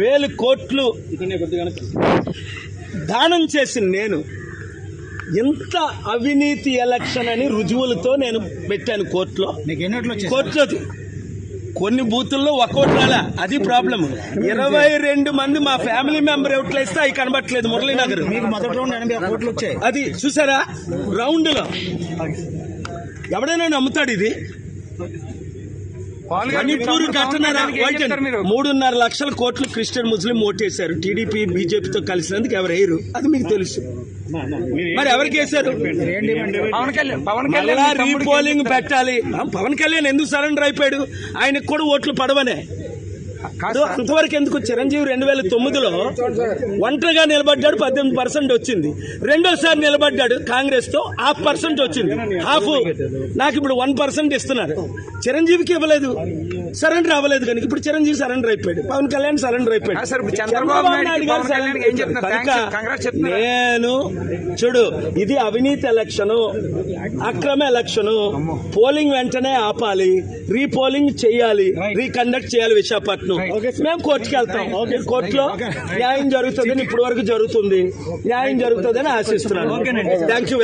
వేలు కోట్లు దానం చేసిన నేను ఇంత అవినీతి ఎలక్షన్ అని రుజువులతో నేను పెట్టాను కోర్టులో. కోర్టులో కొన్ని బూతుల్లో ఒక్కోటి రాలే. అది ప్రాబ్లం ఇరవై రెండు మంది మా ఫ్యామిలీ మెంబర్ ఎవట్లో ఇస్తే అవి కనబట్టలేదు మురళీనగర్. అది చూసారా? రౌండ్లో ఎవడైనా నమ్ముతాడు ఇది? మణిపూర్ ఘటన వైట్ మూడున్నర లక్షల కోట్లు క్రిస్టియన్ ముస్లిం ఓటేశారు. టీడీపీ బీజేపీతో కలిసినందుకు ఎవరు వేయరు అది మీకు తెలుసు. మరి ఎవరికి వేశారు? రీపోలింగ్ పెట్టాలి. పవన్ కళ్యాణ్ ఎందుకు సరెండర్ అయిపోయాడు? ఆయనకు కూడా ఓట్లు పడవనే. అంతవరకు ఎందుకు చిరంజీవి రెండు వేల తొమ్మిదిలో ఒంటరిగా నిలబడ్డాడు పద్దెనిమిది పర్సెంట్ వచ్చింది. రెండోసారి నిలబడ్డాడు కాంగ్రెస్తో హాఫ్ పర్సెంట్ వచ్చింది. హాఫ్. నాకు ఇప్పుడు వన్ పర్సెంట్ ఇస్తున్నారు. చిరంజీవికి ఇవ్వలేదు. సరెండర్ అవ్వలేదు కనుక ఇప్పుడు చిరంజీవి సరెండర్ అయిపోయాడు. పవన్ కళ్యాణ్ సరెండర్ అయిపోయాడు. చంద్రబాబు నాయుడుకి గారు చెప్తున్నారా? నేను చూడు ఇది అవినీతి ఎలక్షన్ అక్రమ ఎలక్షన్. పోలింగ్ వెంటనే ఆపాలి. రీపోలింగ్ చేయాలి. రీకండక్ట్ చేయాలి విశాఖపట్నం. మేము కోర్టుకి వెళ్తాం. మీరు కోర్టులో న్యాయం జరుగుతుందని ఇప్పటి వరకు జరుగుతుంది. న్యాయం జరుగుతుందని ఆశిస్తున్నాను. Thank you